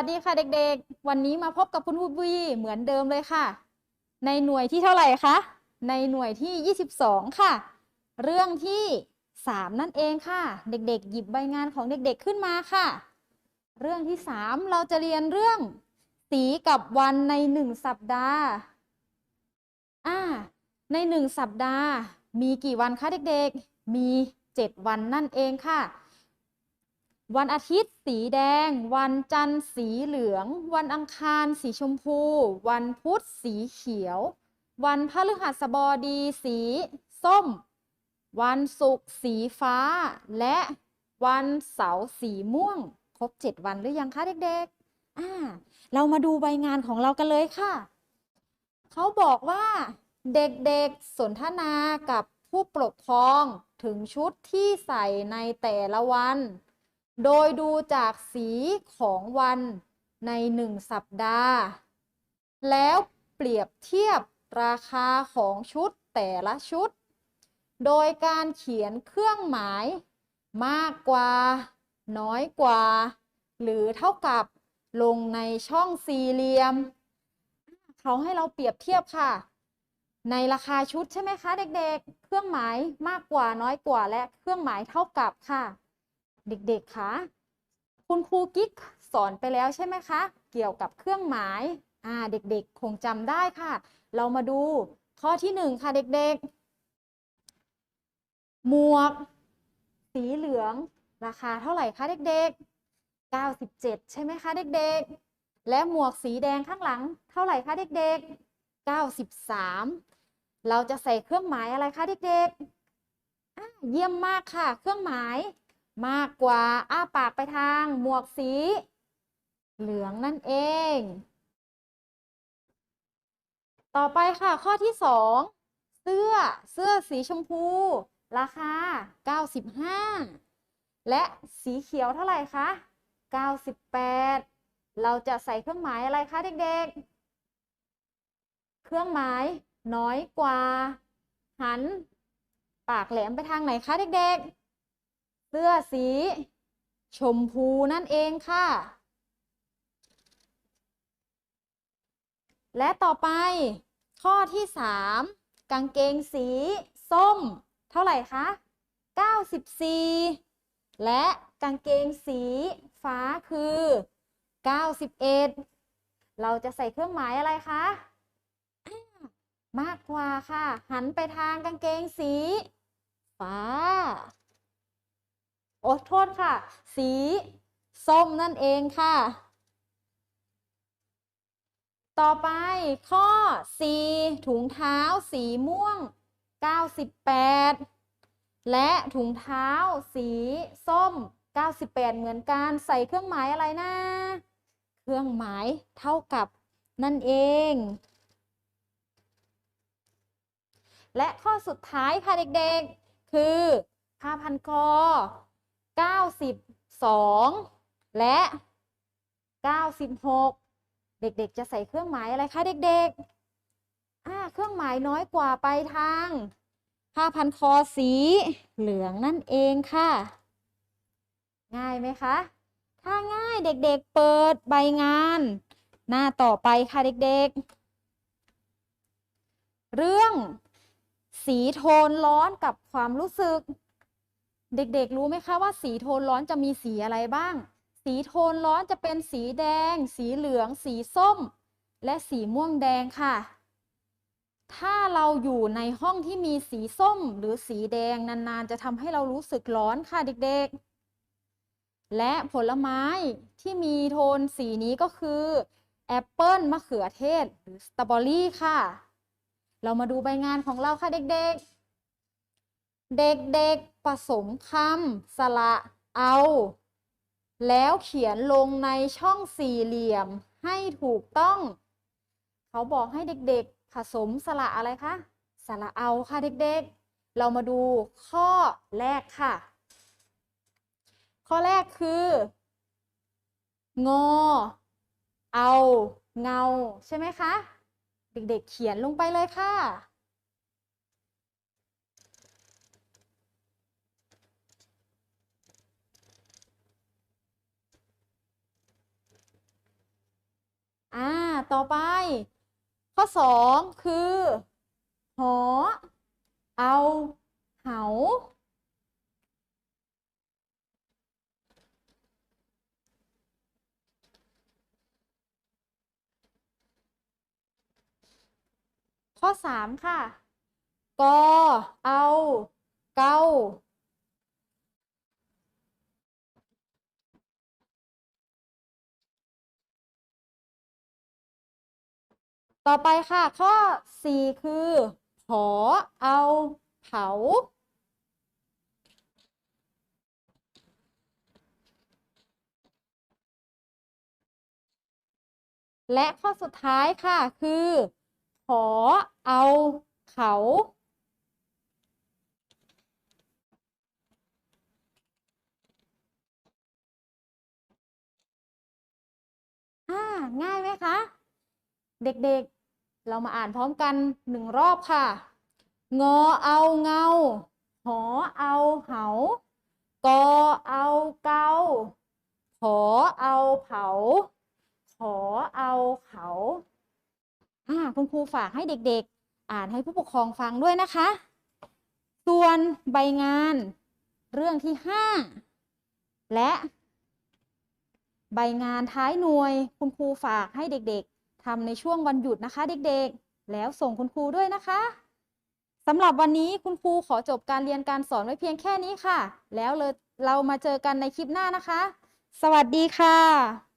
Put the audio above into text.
วัสดีค่ะเด็กๆ วันนี้มาพบกับคุณครูบุยเหมือนเดิมเลยค่ะ ในหน่วยที่เท่าไหร่คะ ในหน่วยที่ 22 ค่ะ เรื่องที่ 3 นั่นเองค่ะ เด็กๆ หยิบใบงานของเด็กๆขึ้นมาค่ะ เรื่องที่ 3 เราจะเรียนเรื่องสีกับวันใน 1 สัปดาห์อ่าใน 1 สัปดาห์ มีกี่วันคะเด็กๆ มี 7 วันนั่นเองค่ะ วันอาทิตย์สีแดง วันจันทร์สีเหลือง วันอังคารสีชมพู วันพุธสีเขียว วันพฤหัสบดีสีส้ม วันศุกร์สีฟ้า และวันเสาร์สีม่วง ครบ 7 วันหรือยังคะเด็กๆอ่าเรามาดูใบงานของเรากันเลยค่ะ เขาบอกว่าเด็กๆสนทนากับผู้ปกครองถึงชุดที่ใส่ในแต่ละวัน โดยดูจากสีของวันในหนึ่งสัปดาห์ แล้วเปรียบเทียบราคาของชุดแต่ละชุด โดยการเขียนเครื่องหมาย มากกว่า น้อยกว่า หรือเท่ากับลงในช่องสี่เหลี่ยม เขาให้เราเปรียบเทียบค่ะ ในราคาชุดใช่ไหมคะเด็กๆ เครื่องหมายมากกว่าน้อยกว่าและเครื่องหมายเท่ากับค่ะ เด็กๆ คะ คุณครูกิ๊กสอนไปแล้วใช่ไหมคะ เกี่ยวกับเครื่องหมาย อ่า เด็กๆ คงจำได้ค่ะ เรามาดูข้อที่หนึ่งค่ะเด็กๆ หมวก สีเหลือง ราคาเท่าไหร่คะเด็กๆ 97 ใช่ไหมคะเด็กๆ และหมวกสีแดงข้างหลัง เท่าไหร่คะเด็กๆ 93 เราจะใส่เครื่องหมายอะไรคะเด็กๆ เยี่ยมมากค่ะ เครื่องหมาย มากกว่าอ้าปากไปทางหมวกสี เหลืองนั่นเอง ต่อไปค่ะข้อที่สองเสื้อเสื้อสีชมพู ราคา 95 และสีเขียวเท่าไหร่คะ98 เราจะใส่เครื่องหมายอะไรคะเด็กๆ เครื่องหมายน้อยกว่า หัน ปากแหลมไปทางไหนคะเด็กๆ เสื้อสี ชมพูนั่นเองค่ะ และต่อไปข้อที่ 3 กางเกงสีส้ม เท่าไหร่คะ 94 และกางเกงสีฟ้าคือ 91 เราจะใส่เครื่องหมายอะไรคะ มากกว่าค่ะ หันไปทางกางเกงสี ฟ้า โอ้โทษค่ะ สีส้มนั่นเองค่ะ ต่อไปข้อ 4 ถุงเท้าสีม่วง 98 และถุงเท้าสีส้ม 98 เหมือนกันใส่เครื่องหมายอะไรนะ เครื่องหมายเท่ากับนั่นเอง และข้อสุดท้ายค่ะเด็กๆ คือผ้าพันคอ 92 และ 96 เด็กๆ จะใส่เครื่องหมายอะไรคะเด็กๆอ่าเครื่องหมายน้อยกว่าไปทางผ้าพันคอสีเหลืองนั่นเองค่ะ ง่ายไหมคะ ถ้าง่ายเด็กๆเปิดใบงาน หน้าต่อไปค่ะเด็กๆ เรื่องสีโทนร้อนกับความรู้สึก เด็กๆ รู้ไหมคะว่าสีโทนร้อนจะมีสีอะไรบ้าง สีโทนร้อนจะเป็นสีแดง สีเหลือง สีส้ม และสีม่วงแดงค่ะ ถ้าเราอยู่ในห้องที่มีสีส้มหรือสีแดงนานๆ จะทำให้เรารู้สึกร้อนค่ะเด็กๆ และผลไม้ที่มีโทนสีนี้ก็คือแอปเปิลมะเขือเทศหรือสตรอเบอรี่ค่ะ เรามาดูใบงานของเราค่ะเด็กๆ เด็กๆผสมคำสระเอา แล้วเขียนลงในช่องสี่เหลี่ยมให้ถูกต้อง เขาบอกให้เด็กๆผสมสระอะไรคะสระเอาค่ะเด็กๆ เรามาดูข้อแรกค่ะ ข้อแรกคืองอ เอา เงา ใช่ไหมคะ เด็กๆเขียนลงไปเลยค่ะ อ่า ต่อไป ข้อสองคือหอ เอาเหาข้อสามค่ะ กอ เอา เกา ต่อไปค่ะ ข้อสี่คือหอเอาเผา และข้อสุดท้ายค่ะคือ ขอเอาเขาอ่าง่ายไหมคะ เด็กๆ เรามาอ่านพร้อมกันหนึ่งรอบค่ะ งอเอาเงา หอเอาเหากอเอาเกาขอเอาเผา ขอเอาเขาอ่าคุณครูฝากให้เด็กๆ อ่านให้ผู้ปกครองฟังด้วยนะคะ ส่วนใบงาน เรื่องที่5และ ใบงานท้ายหน่วยคุณครูฝากให้เด็กๆ ทำในช่วงวันหยุดนะคะ เด็กๆ แล้วส่งคุณครูด้วยนะคะสำหรับวันนี้คุณครูขอจบการเรียนการสอนไว้เพียงแค่นี้ค่ะ แล้วเราเรามาเจอกันในคลิปหน้านะคะ สวัสดีค่ะ